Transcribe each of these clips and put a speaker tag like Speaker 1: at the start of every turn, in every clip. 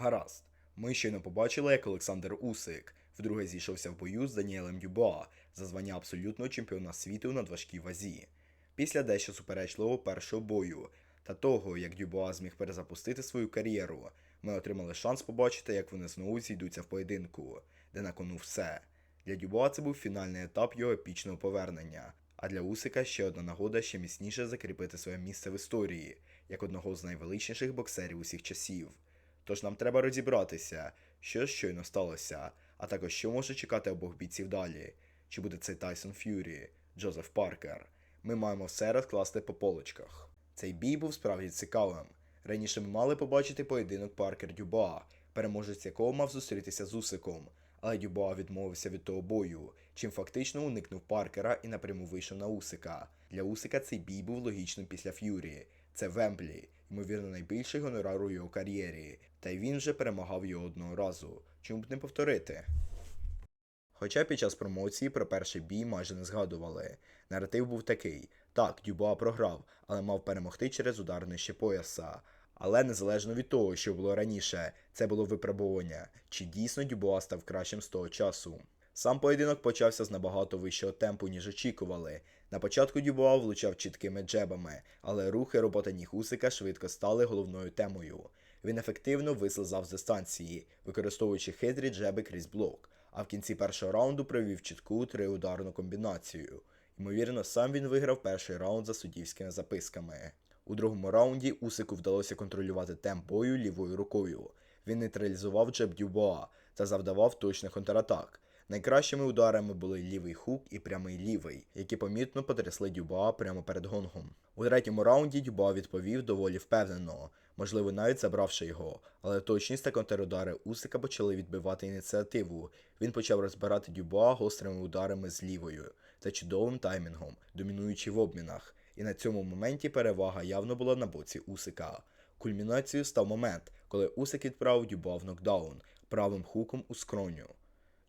Speaker 1: Гаразд. Ми щойно побачили, як Олександр Усик вдруге зійшовся в бою з Даніелем Дюбоа за звання абсолютного чемпіона світу на важкій вазі. Після дещо суперечливого першого бою та того, як Дюбоа зміг перезапустити свою кар'єру, ми отримали шанс побачити, як вони знову зійдуться в поєдинку, де на кону все. Для Дюбоа це був фінальний етап його епічного повернення, а для Усика ще одна нагода ще міцніше закріпити своє місце в історії як одного з найвеличніших боксерів усіх часів. Тож нам треба розібратися, що щойно сталося, а також що може чекати обох бійців далі. Чи буде це Тайсон Ф'юрі, Джозеф Паркер. Ми маємо все розкласти по полочках. Цей бій був справді цікавим. Раніше ми мали побачити поєдинок Паркер Дюбоа, переможець якого мав зустрітися з Усиком, але Дюбоа відмовився від того бою, чим фактично уникнув Паркера і напряму вийшов на Усика. Для Усика цей бій був логічним після Ф'юрі. Це Вемблі, ймовірно, найбільший гонорар у його кар'єрі, та й він вже перемагав його одного разу. Чому б не повторити? Хоча під час промоції про перший бій майже не згадували. Наратив був такий: так, Дюбуа програв, але мав перемогти через удар нижче пояса. Але незалежно від того, що було раніше, це було випробування, чи дійсно Дюбуа став кращим з того часу. Сам поєдинок почався з набагато вищого темпу, ніж очікували. На початку Дюбуа влучав чіткими джебами, але рухи роботи ніг Усика швидко стали головною темою. Він ефективно вислизав з дистанції, використовуючи хитрі джеби крізь блок, а в кінці першого раунду провів чітку триударну комбінацію. Ймовірно, сам він виграв перший раунд за суддівськими записками. У другому раунді Усику вдалося контролювати темп бою лівою рукою. Він нейтралізував джеб Дюбоа та завдавав точних контратак. Найкращими ударами були лівий хук і прямий лівий, які помітно потрясли Дюбоа прямо перед гонгом. У третьому раунді Дюбоа відповів доволі впевнено, можливо, навіть забравши його, але точність та контрудари Усика почали відбивати ініціативу. Він почав розбирати Дюбоа гострими ударами з лівою та чудовим таймінгом, домінуючи в обмінах. І на цьому моменті перевага явно була на боці Усика. Кульмінацією став момент, коли Усик відправив Дюбоа в нокдаун правим хуком у скроню.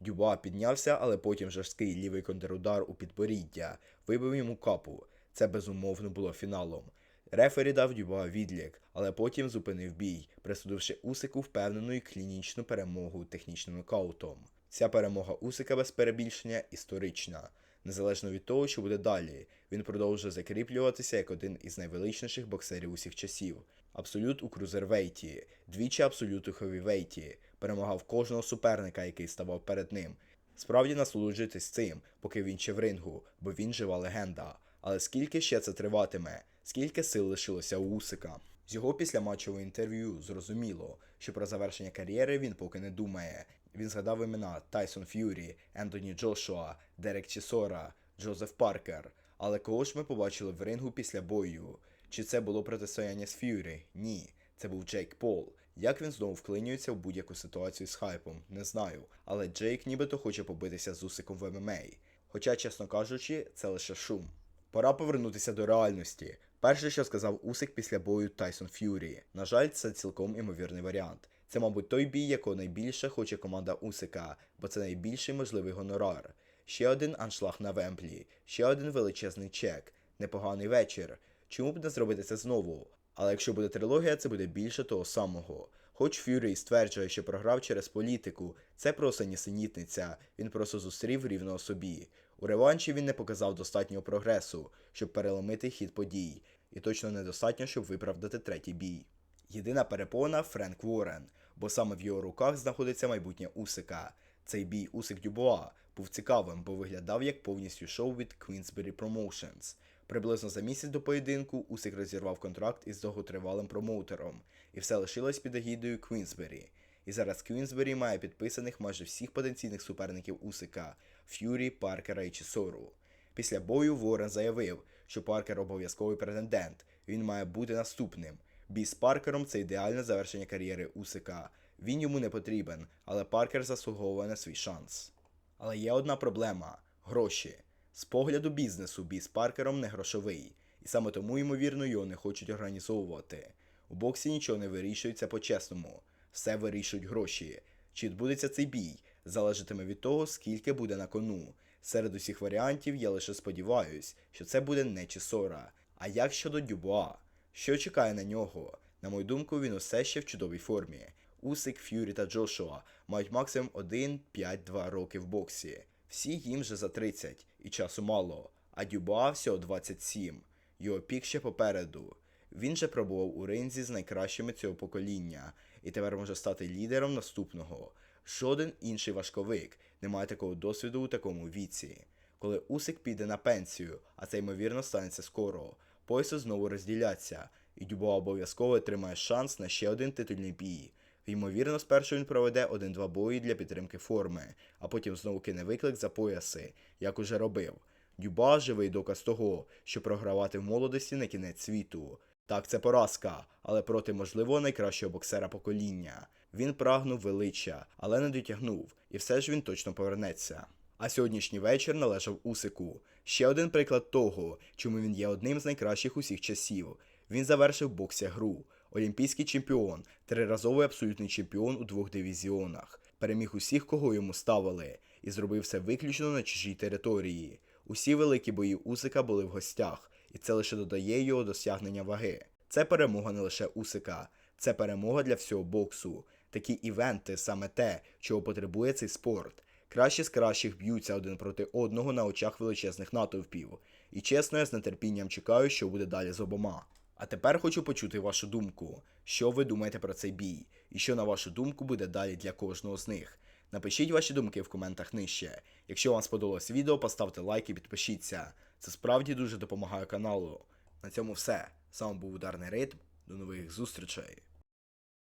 Speaker 1: Дюба піднявся, але потім жорсткий лівий контрудар у підборіддя вибив йому капу. Це безумовно було фіналом. Рефері дав Дюба відлік, але потім зупинив бій, присудивши Усику впевнену і клінічну перемогу технічним нокаутом. Ця перемога Усика без перебільшення історична. Незалежно від того, що буде далі, він продовжує закріплюватися як один із найвеличніших боксерів усіх часів. Абсолют у крузервейті, двічі абсолют у хевівейті, перемагав кожного суперника, який ставав перед ним. Справді насолоджуйтесь цим, поки він ще в рингу, бо він жива легенда. Але скільки ще це триватиме, скільки сил лишилося у Усика? З його післяматчевого інтерв'ю зрозуміло, що про завершення кар'єри він поки не думає. Він згадав імена Тайсон Ф'юрі, Ентоні Джошуа, Дерек Чісора, Джозеф Паркер. Але кого ж ми побачили в рингу після бою? Чи це було протистояння з Ф'юрі? Ні, це був Джейк Пол. Як він знову вклинюється в будь-яку ситуацію з хайпом, не знаю. Але Джейк нібито хоче побитися з Усиком в ММА. Хоча, чесно кажучи, це лише шум. Пора повернутися до реальності. Перше, що сказав Усик після бою Тайсон Ф'юрі. На жаль, це цілком імовірний варіант. Це, мабуть, той бій, якого найбільше хоче команда Усика, бо це найбільший можливий гонорар. Ще один аншлаг на Вемплі, ще один величезний чек, непоганий вечір. Чому б не зробити це знову? Але якщо буде трилогія, це буде більше того самого. Хоч Фюрі стверджує, що програв через політику, це просто нісенітниця, він просто зустрів рівного собі. У реванші він не показав достатнього прогресу, щоб переломити хід подій, і точно недостатньо, щоб виправдати третій бій. Єдина перепона Френк Уоррен, бо саме в його руках знаходиться майбутнє Усика. Цей бій Усик Дюбуа був цікавим, бо виглядав як повністю шоу від Queensberry Promotions. Приблизно за місяць до поєдинку Усик розірвав контракт із довготривалим промоутером, і все лишилось під егідою Квінсбері. І зараз Квінсбері має підписаних майже всіх потенційних суперників Усика Ф'юрі, Паркера і Чісору. Після бою Ворен заявив, що Паркер обов'язковий претендент, він має бути наступним. Бій з Паркером це ідеальне завершення кар'єри Усика. Він йому не потрібен, але Паркер заслуговує на свій шанс. Але є одна проблема гроші. З погляду бізнесу бій з Паркером не грошовий, і саме тому, ймовірно, його не хочуть організовувати. У боксі нічого не вирішується по-чесному, все вирішують гроші. Чи відбудеться цей бій, залежатиме від того, скільки буде на кону. Серед усіх варіантів я лише сподіваюсь, що це буде не Чісора. А як щодо Дюбуа? Що чекає на нього? На мою думку, він усе ще в чудовій формі. Усик, Ф'юрі та Джошуа мають максимум 1-5-2 роки в боксі. Всі їм вже за 30 і часу мало, а Дюбуа всього 27. Його пік ще попереду. Він же пробував у ринзі з найкращими цього покоління і тепер може стати лідером наступного. Жоден інший важковик не має такого досвіду у такому віці. Коли Усик піде на пенсію, а це ймовірно станеться скоро, пояси знову розділяться, і Дюбуа обов'язково отримає шанс на ще один титульний бій. Ймовірно, спершу він проведе один-два бої для підтримки форми, а потім знову кине виклик за пояси, як уже робив. Дюба живий доказ того, що програвати в молодості не кінець світу. Так, це поразка, але проти можливо найкращого боксера покоління. Він прагнув величчя, але не дотягнув, і все ж він точно повернеться. А сьогоднішній вечір належав Усику. Ще один приклад того, чому він є одним з найкращих усіх часів. Він завершив в боксі гру. Олімпійський чемпіон, триразовий абсолютний чемпіон у двох дивізіонах, переміг усіх, кого йому ставили, і зробив це виключно на чужій території. Усі великі бої Усика були в гостях, і це лише додає його досягнення ваги. Це перемога не лише Усика, це перемога для всього боксу. Такі івенти саме те, чого потребує цей спорт. Кращі з кращих б'ються один проти одного на очах величезних натовпів. І чесно, я з нетерпінням чекаю, що буде далі з обома. А тепер хочу почути вашу думку. Що ви думаєте про цей бій? І що, на вашу думку, буде далі для кожного з них? Напишіть ваші думки в коментах нижче. Якщо вам сподобалось відео, поставте лайк і підпишіться. Це справді дуже допомагає каналу. На цьому все. З вами був ударний ритм. До нових зустрічей.